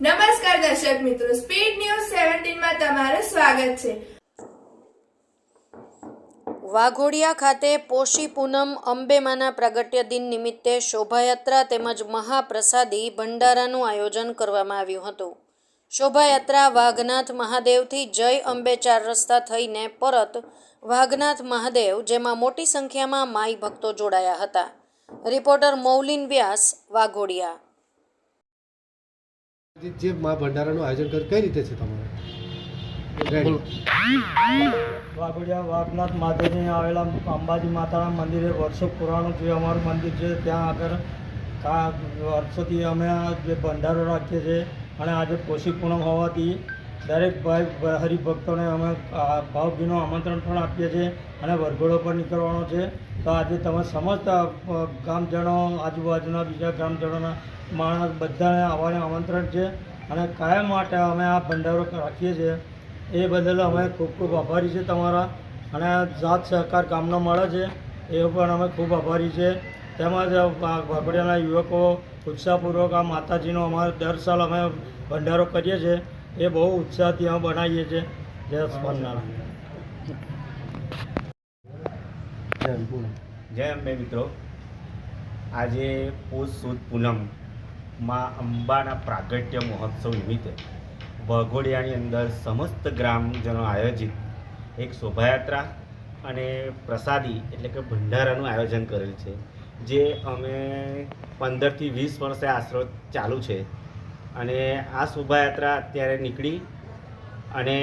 નમસ્કાર દર્શક મિત્રો સ્પીડ ન્યૂઝ સેવન્ટીનમાં તમારું સ્વાગત છે. વાઘોડિયા ખાતે પોષી પૂનમ અંબેમાના પ્રગટ્ય દિન નિમિત્તે શોભાયાત્રા તેમજ મહાપ્રસાદી ભંડારાનું આયોજન કરવામાં આવ્યું હતું. શોભાયાત્રા વાઘનાથ મહાદેવથી જય અંબે ચાર રસ્તા થઈને પરત વાઘનાથ મહાદેવ, જેમાં મોટી સંખ્યામાં માઈ ભક્તો જોડાયા હતા. રિપોર્ટર મૌલિન વ્યાસ, વાઘોડિયા. જે- મા ભંડારાનું આયોજન કર કઈ રીતે છે તમારે? વાઘોડિયા વાઘનાથ માતાજી આવેલા અંબાજી માતાના મંદિરે વર્ષો પુરાણું જે અમારું મંદિર છે, ત્યાં આગળ વર્ષોથી અમે જે ભંડારો રાખીએ છીએ અને આજે પોષી પૂનમ હોવાથી દરેક ભાઈ હરિભક્તોને અમે ભાવભીનું આમંત્રણ પણ આપીએ છીએ અને વરઘોડો પણ નીકળવાનો છે. તો આજે તમે સમસ્ત ગામજનો, આજુબાજુના બીજા ગામજનોના માણસ બધાને આવવાનું આમંત્રણ છે અને કાયમ માટે અમે આ ભંડારો રાખીએ છીએ. એ બદલ અમે ખૂબ ખૂબ આભારી છે તમારા અને જાત સહકાર ગામનો મળે છે, એ પણ અમે ખૂબ આભારી છે તેમજ વાઘોડિયાના યુવકો ઉત્સાહપૂર્વક આ માતાજીનો અમારે દર સાલ અમે ભંડારો કરીએ છીએ. એ બહુ ઉત્સાહથી અમે બનાવીએ છીએ. જય સ્વામિનારાયણ. જય અંબે મિત્રો. આજે પોષ સુદ પૂનમમાં અંબાના પ્રાગટ્ય મહોત્સવ નિમિત્તે વાઘોડિયાની અંદર સમસ્ત ગ્રામજનો આયોજિત એક શોભાયાત્રા અને પ્રસાદી એટલે કે ભંડારાનું આયોજન કરેલ છે. જે અમે પંદરથી વીસ વર્ષે આશરો ચાલુ છે. અને આ શોભાયાત્રા અત્યારે નીકળી અને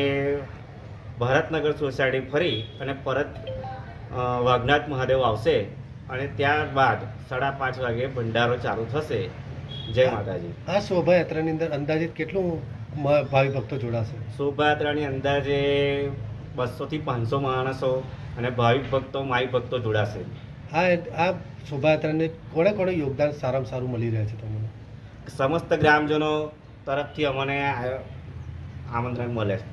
ભારતનગર સોસાયટી ફરી અને પરત વાઘનાથ મહાદેવ આવશે અને ત્યારબાદ સાડા પાંચ વાગે ભંડારો ચાલુ થશે. જય માતાજી. આ શોભાયાત્રાની અંદર અંદાજિત કેટલું ભાવિ ભક્તો જોડાશે? શોભાયાત્રાની અંદાજે બસોથી પાંચસો માણસો અને ભાવિક ભક્તો માઈ ભક્તો જોડાશે. આ આ શોભાયાત્રાને કોણે કોણે યોગદાન સારામાં સારું મળી રહે છે તમને? સમસ્ત ગ્રામજનો તરફથી અમને આમંત્રણ મળે છે.